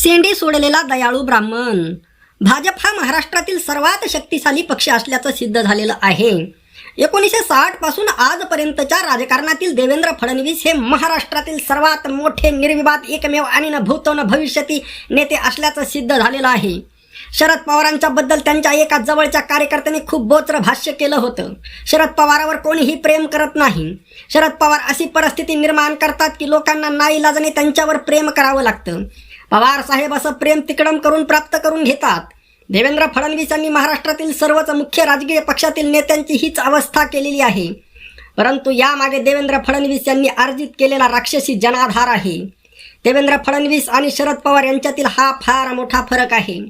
Sandy सोडलेला दयाळू ब्राह्मण. भाजप हा महाराष्ट्रातील सर्वात शक्तिशाली पक्ष असल्याचं सिद्ध झालेलं आहे. एकोणीसशे साठपासून आजपर्यंतच्या राजकारणातील देवेंद्र फडणवीस हे महाराष्ट्रातील सर्वात मोठे निर्विवाद एकमेव आणि न भूतो न भविष्यती नेते असल्याचं सिद्ध झालेलं आहे. शरद पवारांच्या बद्दल त्यांच्या एका जवळच्या कार्यकर्त्यांनी खूप बोचर भाष्य केलं होतं. शरद पवारावर कोणीही प्रेम करत नाही. शरद पवार अशी परिस्थिती निर्माण करतात की लोकांना नाईलाजाने त्यांच्यावर प्रेम करावं लागतं. पवार साहेब असं प्रेम तिकडम करून प्राप्त करून घेतात. देवेंद्र फडणवीस यांनी महाराष्ट्रातील सर्वच मुख्य राजकीय पक्षातील नेत्यांची हीच अवस्था केलेली आहे. परंतु यामागे देवेंद्र फडणवीस यांनी अर्जित केलेला राक्षसी जनाधार आहे. देवेंद्र फडणवीस आणि शरद पवार यांच्यातील हा फार मोठा फरक आहे.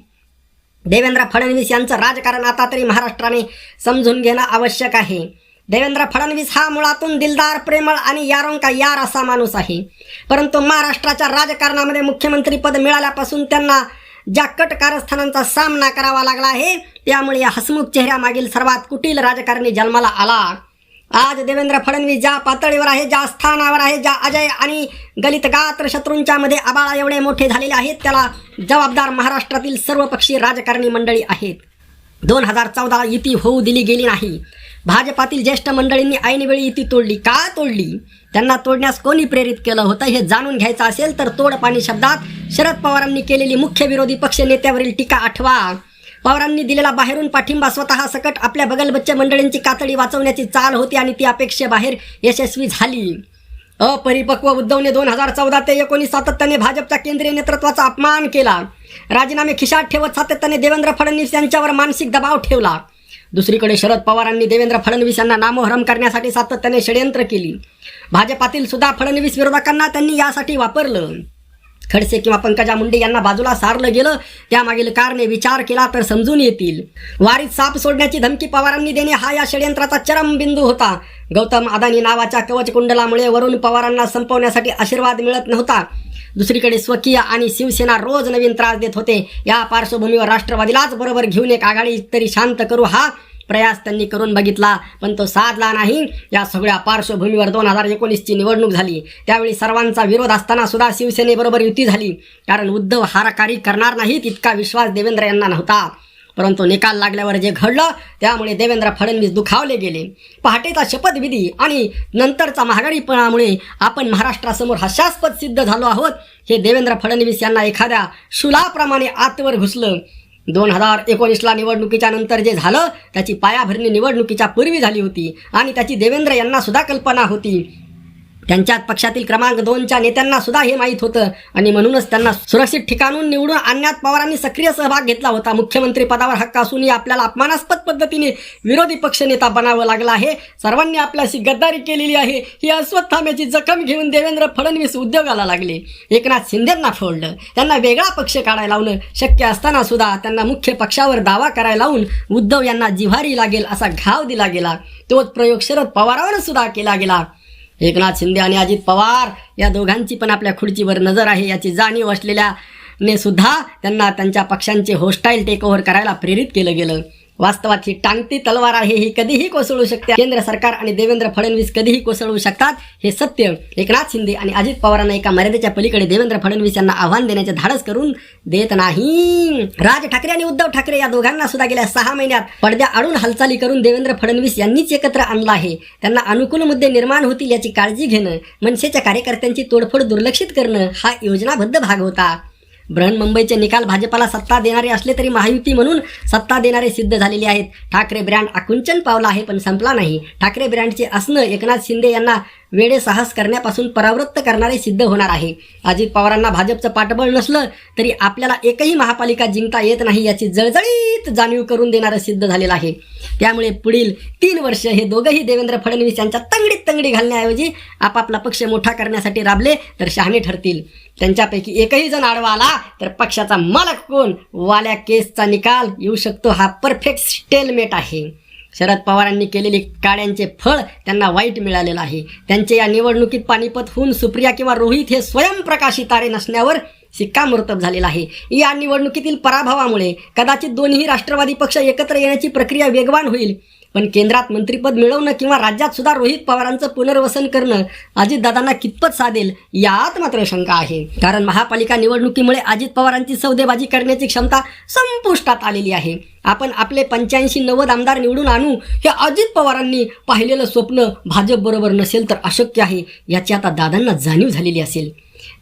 देवेंद्र फडणवीस यांचं राजकारण आता तरी महाराष्ट्राने समजून घेणं आवश्यक आहे. देवेंद्र फडणवीस हा मुळातून दिलदार प्रेमळ आणि यारोंका यार असा माणूस आहे. परंतु महाराष्ट्राच्या राजकारणामध्ये मुख्यमंत्रीपद मिळाल्यापासून त्यांना ज्या कट कारस्थानांचा सामना करावा लागला आहे त्यामुळे या हसमुख चेहऱ्यामागील सर्वात कुटील राजकारणी जन्माला आला. आज देवेंद्र फडणवीस ज्या पातळीवर आहे ज्या स्थानावर आहे ज्या अजय आणि गलित गात्र शत्रूंच्या मध्ये आबाळा एवढे मोठे झालेले आहेत त्याला जबाबदार महाराष्ट्रातील सर्वपक्षीय राजकारणी मंडळी आहेत. दोन हजार चौदा युती होऊ दिली गेली नाही. भाजपातील ज्येष्ठ मंडळींनी ऐनवेळी युती तोडली. का तोडली? त्यांना तोडण्यास कोणी प्रेरित केलं होतं हे जाणून घ्यायचं असेल तर तोड पाणी शब्दात शरद पवारांनी केलेली मुख्य विरोधी पक्ष नेत्यावरील टीका आठवा. पवारांनी दिलेला बाहेरून पाठिंबा स्वतः सकट आपल्या बगलबच्चे मंडळींची कातडी वाचवण्याची चाल होती आणि ती अपेक्षेबाहेर यशस्वी झाली. अपरिपक्व उद्धवने दोन हजार चौदा ते एकोणीस सातत्याने भाजपच्या केंद्रीय नेतृत्वाचा अपमान केला. राजीनामे खिशात ठेवत सातत्याने देवेंद्र फडणवीस यांच्यावर मानसिक दबाव ठेवला. दुसरीकडे शरद पवारांनी देवेंद्र फडणवीस यांना नामोहरम करण्यासाठी सातत्याने षडयंत्र केली. भाजपातील सुद्धा फडणवीस विरोधकांना त्यांनी यासाठी वापरलं. खडसे किंवा पंकजा मुंडे यांना बाजूला सारलं गेलं त्यामागील कारणे विचार केला तर समजून येतील. वारीत साप सोडण्याची धमकी पवारांनी देणे हा या षडयंत्राचा चरम बिंदू होता. गौतम अदानी नावाच्या कवच कुंडलामुळे वरुण पवारांना संपवण्यासाठी आशीर्वाद मिळत नव्हता. दुसरीकडे स्वकीय आणि शिवसेना रोज नवीन त्रास देत होते. या पार्श्वभूमीवर राष्ट्रवादीलाच बरोबर घेऊन एक आघाडी तरी शांत करू हा प्रयास त्यांनी करून बघितला. पण तो साधला नाही. या सगळ्या पार्श्वभूमीवर दोन हजार एकोणीसची निवडणूक झाली. त्यावेळी सर्वांचा विरोध असताना सुद्धा शिवसेनेबरोबर युती झाली. कारण उद्धव हाराकारी करणार नाहीत इतका विश्वास देवेंद्र यांना नव्हता. परंतु निकाल लागल्यावर जे घडलं त्यामुळे देवेंद्र फडणवीस दुखावले गेले. पहाटेचा शपथविधी आणि नंतरचा महागाडीपणामुळे आपण महाराष्ट्रासमोर हास्यास्पद सिद्ध झालो आहोत. हे देवेंद्र फडणवीस यांना एखाद्या शुलाप्रमाणे आतवर घुसलं. दोन हजार एकोणीसला निवडणुकीच्या नंतर जे झालं त्याची पायाभरणी निवडणुकीच्या पूर्वी झाली होती आणि त्याची देवेंद्र यांना सुद्धा कल्पना होती. त्यांच्यात पक्षातील क्रमांक दोनच्या नेत्यांना सुद्धा हे माहीत होतं. आणि म्हणूनच त्यांना सुरक्षित ठिकाणून निवडून आणण्यात पवारांनी सक्रिय सहभाग घेतला होता. मुख्यमंत्री पदावर हक्क असूनही आपल्याला अपमानास्पद पद्धतीने विरोधी पक्षनेता बनावं लागला आहे. सर्वांनी आपल्याशी गद्दारी केलेली आहे. ही अश्वत्थाम्याची जखम घेऊन देवेंद्र फडणवीस उद्योगाला लागले. एकनाथ शिंदेंना फोडलं. त्यांना वेगळा पक्ष काढायला लावलं. शक्य असताना सुद्धा त्यांना मुख्य पक्षावर दावा करायला लावून उद्धव यांना जिव्हारी लागेल असा घाव दिला गेला. तोच प्रयोग शरद पवारावर सुद्धा केला गेला. एकनाथ शिंदे आणि अजित पवार या दोघांची पण आपल्या खुर्चीवर नजर आहे. याची जाणीव असलेल्या ने सुद्धा त्यांना त्यांच्या पक्षांचे होस्टाईल टेक ओव्हर करायला प्रेरित केलं गेलं. वास्तवात ही टांगती तलवार आहे ही कधीही कोसळू शकते. केंद्र सरकार आणि देवेंद्र फडणवीस कधीही कोसळू शकतात हे सत्य. एकनाथ शिंदे आणि अजित पवारांना एका मर्यादेच्या पलीकडे देवेंद्र फडणवीस यांना आव्हान देण्याचे धाडस करून देत नाही. राज ठाकरे आणि उद्धव ठाकरे या दोघांना सुद्धा गेल्या सहा महिन्यात पडद्या आडून हालचाली करून देवेंद्र फडणवीस यांनीच एकत्र आणलं आहे. त्यांना अनुकूल मुद्दे निर्माण होतील याची काळजी घेणं मनसेच्या कार्यकर्त्यांची तोडफोड दुर्लक्षित करणं हा योजनाबद्ध भाग होता. बृहन्मुंबईचे निकाल भाजपाला सत्ता देणारे असले तरी महायुती म्हणून सत्ता देणारे सिद्ध झालेले आहेत. ठाकरे ब्रँड आकुंचन पावला आहे पण संपला नाही. ठाकरे ब्रँडचे असणं एकनाथ शिंदे यांना वेडे साहस करण्यापासून परावृत्त करणारे सिद्ध होणार आहे. अजित पवारांना भाजपचं पाठबळ नसलं तरी आपल्याला एकही महापालिका जिंकता येत नाही याची जळजळीत जाणीव करून देणारं सिद्ध झालेलं आहे. त्यामुळे पुढील तीन वर्ष हे दोघंही देवेंद्र फडणवीस यांच्या तंगडीत तंगडी घालण्याऐवजी आपापला पक्ष मोठा करण्यासाठी राबले तर शहाणे ठरतील. त्यांच्यापैकी एकही जण आडवा आला तर पक्षाचा मालक कोण? वाल्या केसचा निकाल येऊ शकतो. हा परफेक्ट स्टेलमेट आहे. शरद पवारांनी केलेले काड्यांचे फळ त्यांना वाईट मिळालेलं आहे. त्यांचे या निवडणुकीत पानिपत होऊन सुप्रिया किंवा रोहित हे स्वयंप्रकाशी तारे नसण्यावर शिक्कामोर्तब झालेला आहे. या निवडणुकीतील पराभवामुळे कदाचित दोन्ही राष्ट्रवादी पक्ष एकत्र येण्याची प्रक्रिया वेगवान होईल. पण केंद्रात मंत्रीपद मिळवणं किंवा राज्यात सुद्धा रोहित पवारांचं पुनर्वसन करणं अजितदादांना कितपत साधेल यात मात्र शंका आहे. कारण महापालिका निवडणुकीमुळे अजित पवारांची सौदेबाजी करण्याची क्षमता संपुष्टात आलेली आहे. आपण आपले पंच्याऐंशी नव्वद आमदार निवडून आणू हे अजित पवारांनी पाहिलेलं स्वप्न भाजप बरोबर नसेल तर अशक्य आहे याची आता दादांना जाणीव झालेली असेल.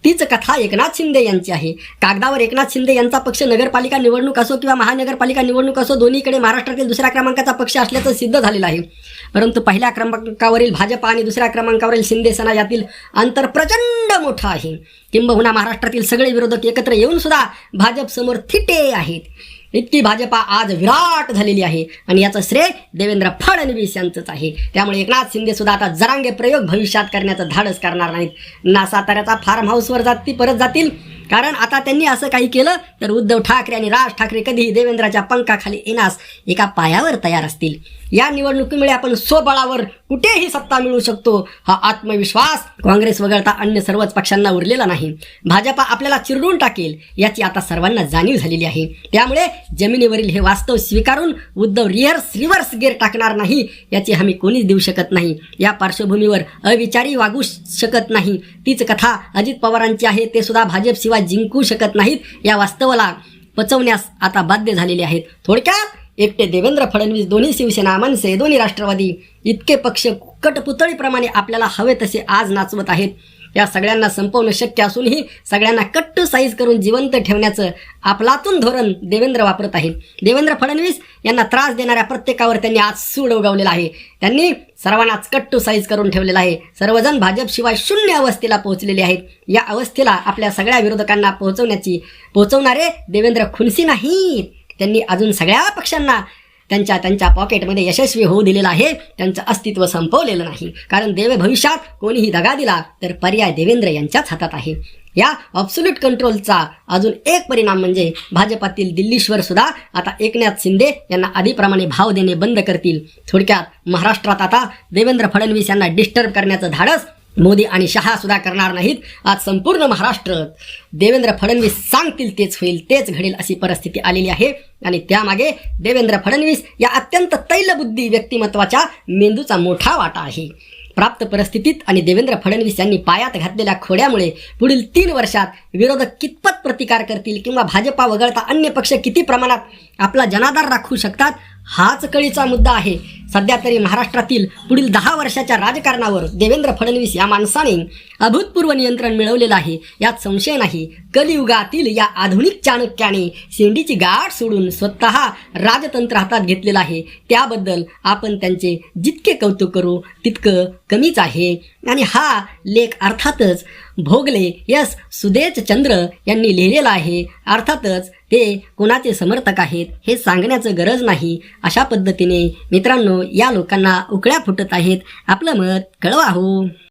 तीच कथा एकनाथ शिंदे यांची आहे. कागदावर एकनाथ शिंदे यांचा पक्ष नगरपालिका निवडणूक असो किंवा महानगरपालिका निवडणूक असो दोन्हीकडे महाराष्ट्रातील दुसऱ्या क्रमांकाचा पक्ष असल्याचं सिद्ध झालेलं आहे. परंतु पहिल्या क्रमांकावरील भाजपा आणि दुसऱ्या क्रमांकावरील शिंदे सेना यातील अंतर प्रचंड मोठं आहे. किंबहुना महाराष्ट्रातील सगळे विरोधक एकत्र येऊन सुद्धा भाजप समोर थिटे आहेत. इतकी भाजपा आज विराट झालेली आहे. आणि याचं श्रेय देवेंद्र फडणवीस यांचंच आहे. त्यामुळे एकनाथ शिंदे सुद्धा आता जरांगे प्रयोग भविष्यात करण्याचं धाडस करणार नाहीत. ना साताऱ्याचा फार्म हाऊसवर जाती परत जातील. कारण आता त्यांनी असं काही केलं तर उद्धव ठाकरे आणि राज ठाकरे कधीही देवेंद्राच्या पंखाखाली येण्यास एका पायावर तयार असतील. या निवडणुकीमुळे आपण स्वबळावर कुठेही सत्ता मिळू शकतो हा आत्मविश्वास काँग्रेस वगळता अन्य सर्वच पक्षांना उरलेला नाही. भाजपा आपल्याला चिरडून टाकेल याची आता सर्वांना जाणीव झालेली आहे. त्यामुळे जमिनीवरील हे वास्तव स्वीकारून उद्धव रिहर्स रिव्हर्स गेअर टाकणार नाही याची हमी कोणीच देऊ शकत नाही. या पार्श्वभूमीवर अविचारी वागू शकत नाही. तीच कथा अजित पवारांची आहे ते सुद्धा भाजपशिवाय जिंकू शकत नाहीत. या वास्तवाला पचवण्यास आता बाध्य झालेले आहेत. थोडक्यात एकटे देवेंद्र फडणवीस दोन्ही शिवसेना मनसे दोन्ही राष्ट्रवादी इतके पक्ष कटपुतळीप्रमाणे आपल्याला हवे तसे आज नाचवत आहेत. या सगळ्यांना संपवणं शक्य असूनही सगळ्यांना कट्ट साईज करून जिवंत ठेवण्याचं आपलातून धोरण देवेंद्र वापरत आहे. देवेंद्र फडणवीस यांना त्रास देणाऱ्या प्रत्येकावर त्यांनी आज सूड उगवलेला आहे. त्यांनी सर्वांनाच कट्टू साईज करून ठेवलेला आहे. सर्वजण भाजपशिवाय शून्य अवस्थेला पोहोचलेले आहेत. या अवस्थेला आपल्या सगळ्या विरोधकांना पोहोचवण्याची पोहोचवणारे देवेंद्र खुनसी नाहीत. त्यांनी अजून सगळ्या पक्षांना त्यांच्या त्यांच्या पॉकेटमध्ये यशस्वी होऊ दिलेलं आहे. त्यांचं अस्तित्व संपवलेलं नाही. कारण देव भविष्यात कोणीही दगा दिला तर पर्याय देवेंद्र यांच्याच हातात आहे. या ऑब्सोल्युट कंट्रोलचा अजून एक परिणाम म्हणजे भाजपातील दिल्लीश्वर सुद्धा आता एकनाथ शिंदे यांना आधीप्रमाणे भाव देणे बंद करतील. थोडक्यात महाराष्ट्रात आता देवेंद्र फडणवीस यांना डिस्टर्ब करण्याचं धाडस मोदी आणि शहा सुद्धा करणार नाहीत. आज संपूर्ण महाराष्ट्र देवेंद्र फडणवीस सांगतील तेच होईल तेच घडेल अशी परिस्थिती आलेली आहे. आणि त्यामागे देवेंद्र फडणवीस या अत्यंत तैलबुद्धी व्यक्तिमत्वाच्या मेंदूचा मोठा वाटा आहे. प्राप्त परिस्थितीत आणि देवेंद्र फडणवीस यांनी पायात घातलेल्या खोड्यामुळे पुढील तीन वर्षात विरोधक कितपत प्रतिकार करतील किंवा भाजपा वगळता अन्य पक्ष किती प्रमाणात आपला जनाधार राखू शकतात हाच कळीचा मुद्दा आहे. सध्या तरी महाराष्ट्रातील पुढील दहा वर्षाच्या राजकारणावर देवेंद्र फडणवीस या माणसाने अभूतपूर्व नियंत्रण मिळवलेलं आहे. यात संशय नाही. कलियुगातील या आधुनिक चाणक्याने शेंडीची गाठ सोडून स्वतः राजतंत्र हातात घेतलेलं आहे. त्याबद्दल आपण त्यांचे जितके कौतुक करू तितकं कमीच आहे. आणि हा लेख अर्थातच भोगले यस सुदेश चंद्र यांनी लिहिलेला आहे. अर्थातच ते कोणाचे समर्थक आहेत हे सांगण्याचं गरज नाही. अशा पद्धतीने मित्रांनो या लोकांना उकळ्या फुटत आहेत. आपलं मत कळवा हो.